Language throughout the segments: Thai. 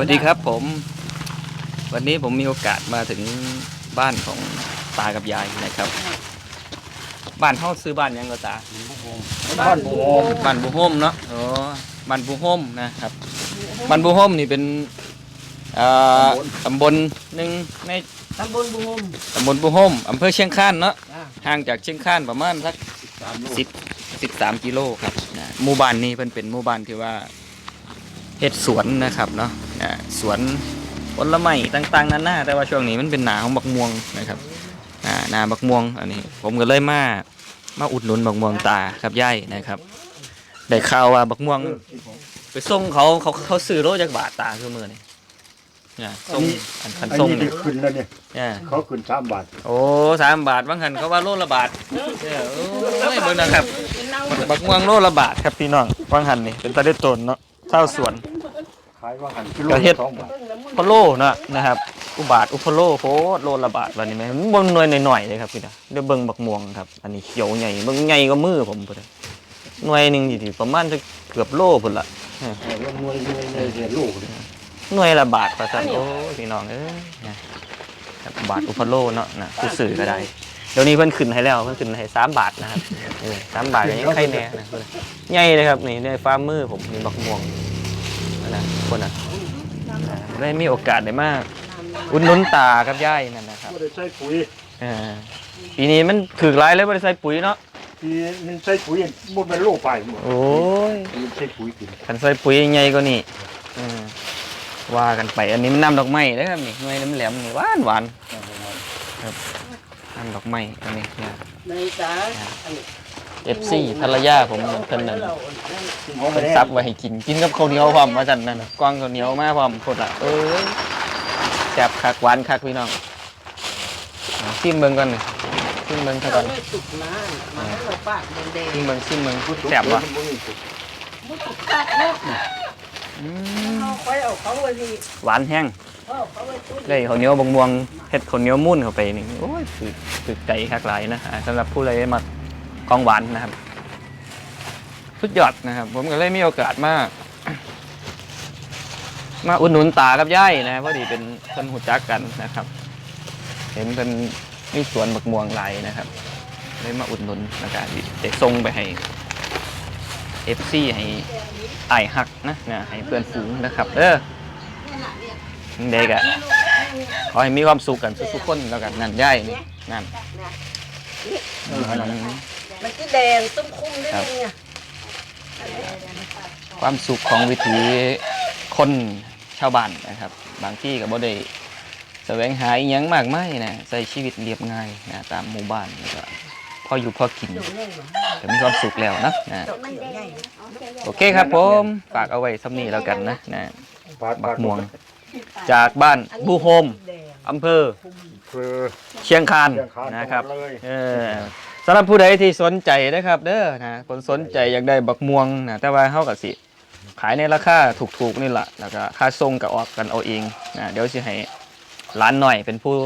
สวัสดีครับผม วันนี้ผมมีโอกาสมาถึงบ้านของตากับยายนะครับ บ้านเฮาซื้อบ้านหยังก็ตาบ้านบัวบ้านบุโฮมเนาะอ๋อบ้านบุโฮมนะครับบ้านบุโฮมนี่เป็นเอ่อตำบลหนึ่งในตำบลบุมตำบลบุโฮมอำเภอเชียงคานเนาะจ้าห่างจากเชียงคานประมาณสักสามลูกสิบสิบสามกิโลครับนะหมู่บ้านนี้เพิ่นเป็นหมู่บ้านที่ว่า เฮ็ดสวนนะครับเนาะนะสวนผลไม้ต่างๆนานาแต่ว่าช่วงนี้มันเป็นหนาของบักม่วงนะครับอ่าหนาบักม่วงอันนี้ ผมก็เลยมามาอุดหนุนบักม่วงตาครับย่ายนะครับได้ข่าวว่าบักม่วง ไปส่งเขาเขาเขาซื้อโลจากบาทตาคือมือนี่เนี่ยส่งอันคันอันส่งนี้เนี่ได้ยขึ้นแล้วเนี่ยเนี่ยเขาขึ้นสามบาท โอ้สามบาทบางคันเขาว่าโลละบาทเออโอ้ยเบิ่งนะครับบักม่วงโลละบาทครับพี่น้องวางหันนี่เป็นตะเด็ดตนเนาะ เท่าสวนขายว่าหันกิโลกระเฮ็ด สองบาทพะโลเนาะนะครับ อุบาทอุพะโลโพดโลละบาทวันนี้ไหมมันบนหน่วยหน่อยๆเลยครับพี่นะเดี๋ยวเบิ่งบักม่วงครับ อันนี้เขียวใหญ่เบิ่งใหญ่ก็มือผมพุ่นน่ะหน่วยหนึ่งอยู่ที่ประมาณจะเกือบโลพุ่นละเออว่าหน่วยหน่วยหน่วยเดียวลูกเลยหน่วยละบาทประสันโอ้ยพี่น้องเอ้ยนะครับบาทอุพะโลเนาะนะผู้สื่อก็ได้เดี๋ยวนี้เพิ่นขึ้นให้แล้วเพิ่นขึ้นให้สามบาทนะครับเออสามบาทก็ยังใครแน่นะเพิ่นใหญ่เลยครับนี่ในฟาร์มมือผมนี่บักม่วงนั่นนะคนน่ะได้มีโอกาสได้มากอุดหนุนตากับยายนั่นนะครับไม่ได้ใส่ปุ๋ยเออปีนี้มันถือหลายเลยบ่ได้ใส่ปุ๋ยเนาะทีมันใส่ปุ๋ยหมดเป็นโลไปหมดโอ้ยมันใส่ปุ๋ยกินคันใส่ปุ๋ยใหญ่กว่านี้เออว่ากันไปอันนี้มันน้ำดอกไม้เด้อครับนี่หน่วยน้ำแหลมนี่หวานหวาน น้ำดอกไม้อันนี้เนี่ย ในจ้า FC ภรรยาผมเพิ่นนั่นเขาไม่เพิ่นได้ซับไว้ให้กินกินกับข้าวเหนียวพร้อมว่าซั่นนั่นน่ะกวางข้าวเหนียวมาพร้อมโคตรอะเอ้ยแซ่บคักหวานคักพี่น้องเอาชิมเบิ่งก่อนนี่ชิมเบิ่งซะก่อนไม่สุกนะมาให้เราปากแดงซิมเมืองซิมเมืองพูดแซ่บวะมันบ่มีปุ๋ยๆมุกตักเนาะเอาไปเอาเขาไว้ที่หวานแห้งเอาเขา ได้ข้าวเหนียวบางม่วงเห็ดข้าวเหนียวมุ่นเข้าไปนี่โอ้ยคือคือใจคักหลายนะสำหรับผู้ใดมาของหวานนะครับ สุดยอดนะครับ ผมก็เลยมีโอกาสมามาอุดหนุนตากับย่ายนะพอดีเป็นคนหูจักกันนะครับ เห็นเป็นมีสวนบักม่วงหลายนะครับเลยมาอุดหนุนนะครับเด็กส่งไปให้เอฟซีให้ไอหักนะนะให้เพื่อนฝูงนะครับเออ เด็กอะขอให้มีความสุขกันทุกๆคนแล้วกันนั่นย่ายนี่นั่นเออนั่นน่ะมันจะแดงตุ้มคุ้มได้ยังไงความสุขของวิถีคนชาวบ้านนะครับ บางที่ก็บ่ได้แสวงหาอหยังมากมายนะใช้ชีวิตเรียบง่ายนะตามหมู่บ้านแล้วก็พออยู่พอกินก็มีความสุขแล้วนะนะโอเคครับผมฝากเอาไว้สำนีแล้วกันนะนะบาทบักม่วง จากบ้านบูโฮมแดงอำเภอคือเชียงคานเชียงคานนะครับจังหวัดเลย เออสำหรับผู้ใดที่สนใจนะครับเด้อนะคนสนใจอยากได้บักม่วงนะแต่ว่าเฮากับสิ ขายในราคาถูกๆนี่แหละแล้วก็ค่าส่งก็ออกกันเอาเองนะเดี๋ยวสิให้ร้านหน่อยเป็นผู้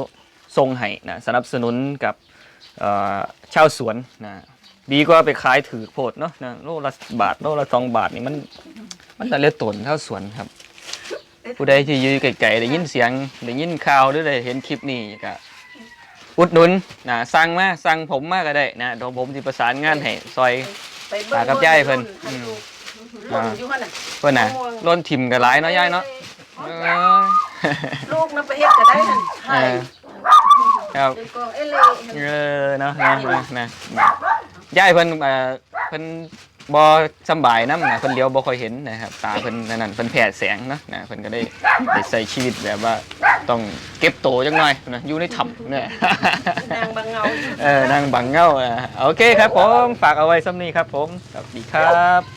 ส่งให้นะสนับสนุนกับเอ่อชาวสวนนะดีกว่าไปขายถือโพดเนาะนะโลละบาทโลละสองบาทนี่มันมันแต่เลือตนเท่าสวนครับ ผู้ใดที่อยู่ไกลๆได้ยินเสียงได้ยินข่าวหรือได้เห็นคลิปนี้ก็อุดหนุนนะสั่งมาสั่งผมมาก็ได้นะเดี๋ยวผมสิประสานงานให้ซอยไปเบิ่งมากับยายเพิ่นอืมลูกอยู่หั่นน่ะเพื่อนน่ะล้นถิ่มกันหลายเนาะยายเนาะเออ ลูกนะไปเฮ็ดก็ได้นั่นเอให้อครับเป็นกองเอเล่เออเนาะนะนะนะยายเพิ่นเอ่อเพิ่น บ่สำบายนำนะเพิ่นเดียวบ่ค่อยเห็นนะครับ ตาเพิ่นนั่นนั่นเพิ่นแผดแสงเนาะนะเพิ่นก็ได้ได้ใช้ชีวิตแบบว่าต้องเก็บโตวจังหน่อยนะอยู่ในถ้ำเนี่ย นางบางเงา เออนางบังเงาอะโอเคครับผม ฝากเอาไว้ซ้ำนี้ครับผม สวัสดีครับ